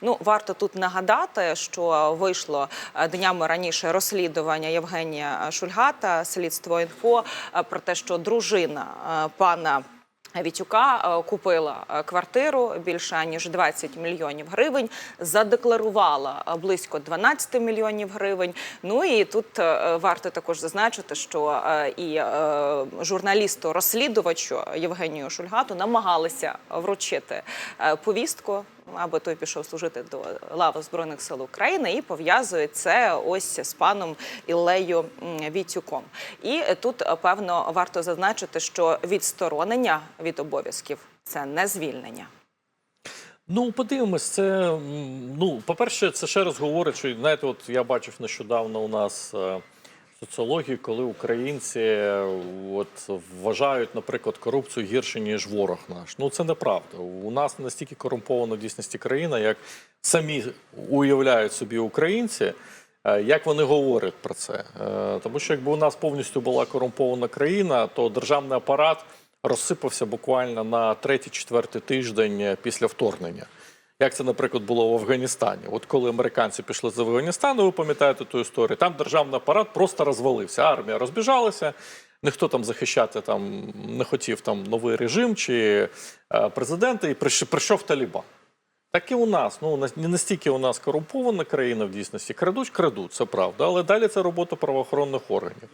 Ну варто тут нагадати, що вийшло е, днями раніше розслідування Євгенія Шульгата, слідство інфо е, про те, що дружина е, пана. Вітюка купила квартиру більше ніж 20 мільйонів гривень, задекларувала близько 12 мільйонів гривень. Ну і тут варто також зазначити, що і журналісту розслідувачу Євгенію Шульгату намагалися вручити повістку. Аби той пішов служити до лави збройних сил України і пов'язує це ось з паном Іллею м, Вітюком. І тут е, певно варто зазначити, що відсторонення від обов'язків це не звільнення. Ну, подивимось, це ну, по-перше, це ще раз говорить, що знаєте, от я бачив нещодавно у нас соціологію, коли українці е, от вважають, наприклад, корупцію гірше, ніж ворог наш. Ну це неправда. У нас настільки корумпована в дійсності країна, як самі уявляють собі українці. е, Як вони говорять про це? Е, Тому що якби у нас повністю була корумпована країна, то державний апарат розсипався буквально на третій-четвертий тиждень після вторгнення. Як це, наприклад, було в Афганістані? От коли американці пішли з Афганістану, ви пам'ятаєте ту історію, там державний апарат просто розвалився. Армія розбіжалася, ніхто там захищати там не хотів там новий режим чи е, президента, і прийш- прийшов Талібан. Так і у нас. Ну не настільки у нас корумпована країна в дійсності. Крадуть, крадуть, це правда. Але далі це робота правоохоронних органів.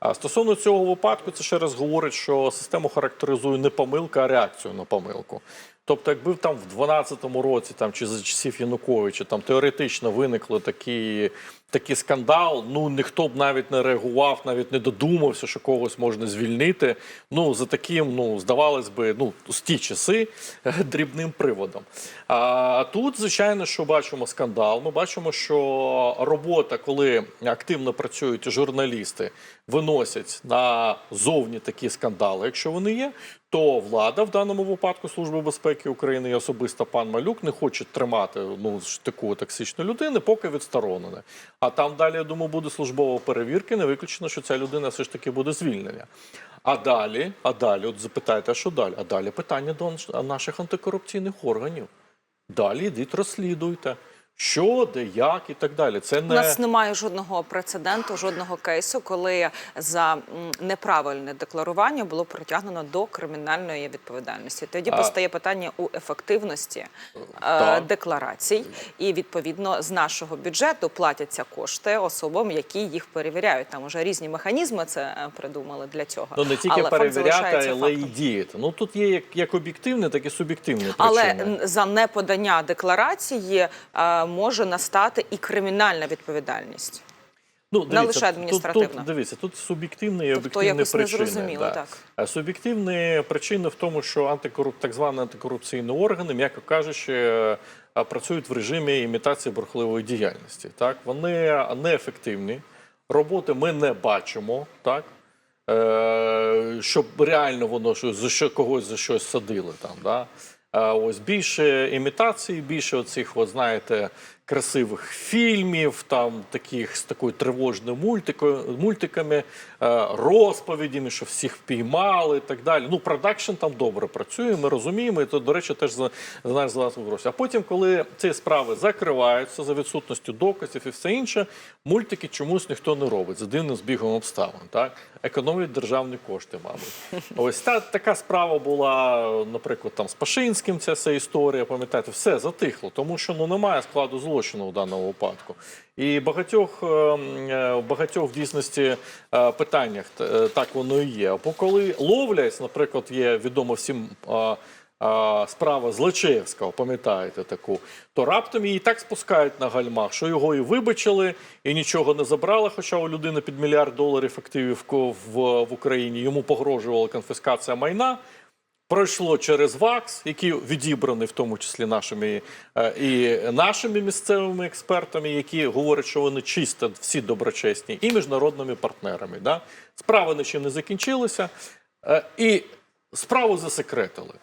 А стосовно цього випадку, це ще раз говорить, що систему характеризує не помилка, а реакцію на помилку. Тобто, якби там в 12-му році, там чи за часів Януковича, там теоретично виникли такі, такий скандал, ну ніхто б навіть не реагував, навіть не додумався, що когось можна звільнити. Ну за таким, ну здавалось би, ну з ті часи е, дрібним приводом. А тут, звичайно, що бачимо скандал. Ми бачимо, що робота, коли активно працюють журналісти, виносять назовні такі скандали, якщо вони є. То влада в даному випадку Служби безпеки України і особисто пан Малюк не хоче тримати ну таку токсичну людину, поки відсторонена. А там далі, я думаю, буде службова перевірка. Не виключено, що ця людина все ж таки буде звільнена. А далі, а далі, от запитайте, а що далі? А далі питання до наших антикорупційних органів. Далі йдіть, розслідуйте. Що, де, як і так далі. Це У не нас немає жодного прецеденту, жодного кейсу, коли за неправильне декларування було притягнено до кримінальної відповідальності. Тоді А- постає питання у ефективності е, декларацій, і відповідно з нашого бюджету платяться кошти особам, які їх перевіряють. Там уже різні механізми це е, придумали для цього. ну, не тільки Але перевіряти, але і діяти. Ну тут є як, як об'єктивні, так і суб'єктивні Але за неподання декларації е, може настати і кримінальна відповідальність. Ну, не лише адміністративна. Тут, дивіться, тут суб'єктивні і Тобто об'єктивні якось причини. незрозуміло, так. Суб'єктивні причини в тому, що антикоруп... так звані антикорупційні органи, м'яко кажучи, е, працюють в режимі імітації бурхливої діяльності. Так? Вони неефективні, роботи ми не бачимо, так? Е, щоб реально воно щось, за що когось за щось садили там. Да? Ось більше імітацій, більше оцих, от, знаєте, красивих фільмів, там таких з такою тривожною мультикою, мультиками, е, розповідями, що всіх впіймали і так далі. Ну, продакшн там добре працює, ми розуміємо, і то, до речі, теж за, за наш власний гроші. А потім, коли ці справи закриваються за відсутністю доказів і все інше, мультики чомусь ніхто не робить за дивним збігом обставин. Так? Економлять державні кошти, мабуть. Ось та така справа була, наприклад, там з Пашинським. Ця вся історія, пам'ятаєте, все затихло, тому що ну немає складу злочину в даному випадку. І багатьох е, е, багатьох в дійсності е, питаннях е, так воно і є. Бо коли ловлять, наприклад, є відомо всім. справа Злочевського, пам'ятаєте таку, то раптом її так спускають на гальмах, що його і вибачили, і нічого не забрали. Хоча у людини під мільярд доларів активів в, в Україні йому погрожувала конфіскація майна. Пройшло через ВАКС, який відібраний в тому числі нашими е, і нашими місцевими експертами, які говорять, що вони чисто всі доброчесні, і міжнародними партнерами. Да? Справи нічим не закінчилися, е, і справу засекретили.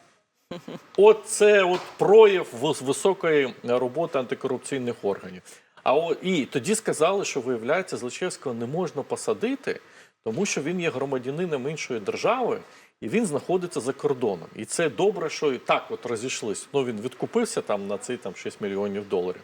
От це от прояв високої роботи антикорупційних органів. А о, і тоді сказали, що виявляється, Злочевського не можна посадити, тому що він є громадянином іншої держави, і він знаходиться за кордоном. І це добре, що і так от розійшлись. Ну він відкупився там на ці там 6 мільйонів доларів.